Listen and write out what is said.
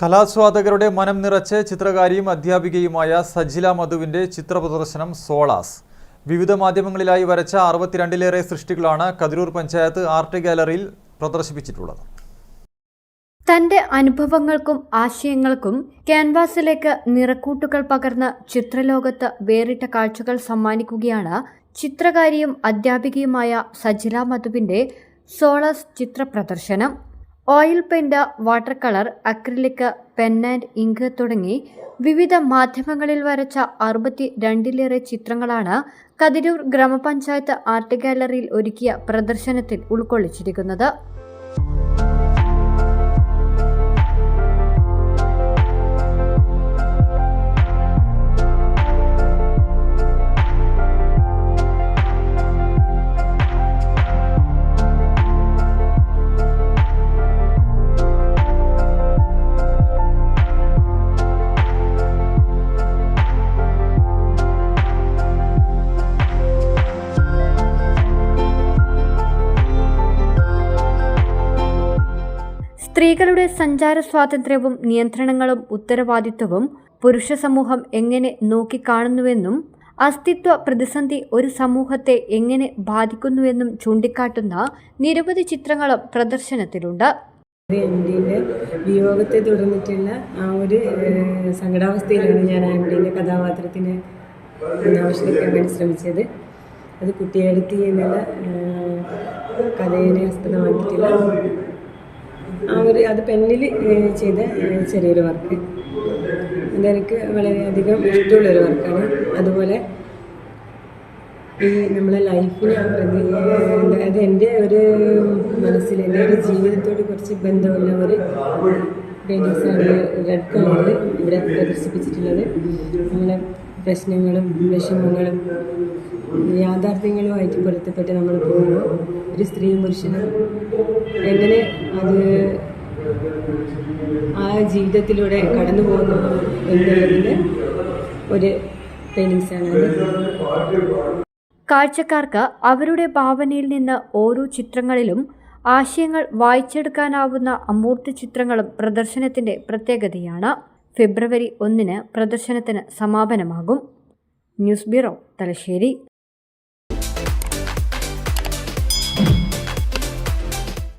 കലാസ്വാദകരുടെ മനം നിറച്ച് ചിത്രകാരിയും അധ്യാപികയുമായ സജില മധുവിന്റെ ചിത്രപ്രദർശനം സോളാസ്. വിവിധ മാധ്യമങ്ങളിലായി വരച്ച അറുപത്തിരണ്ടിലേറെ സൃഷ്ടികളാണ് കതിരൂർ പഞ്ചായത്ത് ആർട്ട് ഗാലറിയിൽ പ്രദർശിപ്പിച്ചിട്ടുള്ളത്. തന്റെ അനുഭവങ്ങൾക്കും ആശയങ്ങൾക്കും ക്യാൻവാസിലേക്ക് നിറക്കൂട്ടുകൾ പകർന്ന് ചിത്രലോകത്ത് വേറിട്ട കാഴ്ചകൾ സമ്മാനിക്കുകയാണ് ചിത്രകാരിയും അധ്യാപികയുമായ സജില മധുവിന്റെ സോളസ് ചിത്ര പ്രദർശനം oil paint water colour acrylic pen and ink തുടങ്ങി വിവിധ മാധ്യമങ്ങളിൽ വരച്ച അറുപത്തി രണ്ടിലേറെ ചിത്രങ്ങളാണ് കതിരൂർ ഗ്രാമപഞ്ചായത്ത് ആർട്ട് ഗാലറിയിൽ ഒരുക്കിയ പ്രദർശനത്തിൽ ഉൾക്കൊള്ളിച്ചിരിക്കുന്നത്. സ്ത്രീകളുടെ സഞ്ചാര സ്വാതന്ത്ര്യവും നിയന്ത്രണങ്ങളും ഉത്തരവാദിത്വവും പുരുഷ സമൂഹം എങ്ങനെ നോക്കിക്കാണുന്നുവെന്നും അസ്തിത്വ പ്രതിസന്ധി ഒരു സമൂഹത്തെ എങ്ങനെ ബാധിക്കുന്നുവെന്നും ചൂണ്ടിക്കാട്ടുന്ന നിരവധി ചിത്രങ്ങളും പ്രദർശനത്തിലുണ്ട്. എം വിയോഗത്തെ തുടർന്നിട്ടുള്ള ആ ഒരു സങ്കടാവസ്ഥയിലാണ് ഞാൻ ആ എംഡിന്റെ കഥാപാത്രത്തിന് ആവിഷ്കരിക്കാൻ വേണ്ടി ശ്രമിച്ചത്. അത് കുട്ടിയെടുത്തി എന്നുള്ള കഥയെ ആസ്പദമാക്കിയിട്ടുള്ള ആ ഒരു അത് പെന്നിൽ ചെയ്ത ചെറിയൊരു വർക്ക്. അതെനിക്ക് വളരെയധികം ഇഷ്ടമുള്ളൊരു വർക്കാണ്. അതുപോലെ ഈ നമ്മളെ ലൈഫിനെ അതായത് എന്റെ ഒരു മനസ്സിൽ എന്റെ ഒരു ജീവിതത്തോട് കുറച്ച് ബന്ധമുള്ള ഒരു പെയിന്റിങ്സാണ് റെഡ് കളറിൽ ഇവിടെ പ്രദർശിപ്പിച്ചിട്ടുള്ളത്. നമ്മളെ പ്രശ്നങ്ങളും വിഷമങ്ങളും യാഥാർത്ഥ്യങ്ങളുമായിട്ട് പൊരുത്തപ്പെട്ട് നമ്മൾ പോകുമ്പോൾ ഒരു സ്ത്രീയും പുരുഷനും എങ്ങനെ അത് ആ ജീവിതത്തിലൂടെ കടന്നു പോകുന്നു എന്നുള്ളതിന്റെ ഒരു ആണ്. കാഴ്ചക്കാർക്ക് അവരുടെ ഭാവനയിൽ നിന്ന് ഓരോ ചിത്രങ്ങളിലും ആശയങ്ങൾ വായിച്ചെടുക്കാനാവുന്ന അമൂർത്ത ചിത്രങ്ങളും പ്രദർശനത്തിന്റെ പ്രത്യേകതയാണ്. ഫെബ്രുവരി ഒന്നിന് പ്രദർശനത്തിന് സമാപനമാകും. News bureau Thalassery.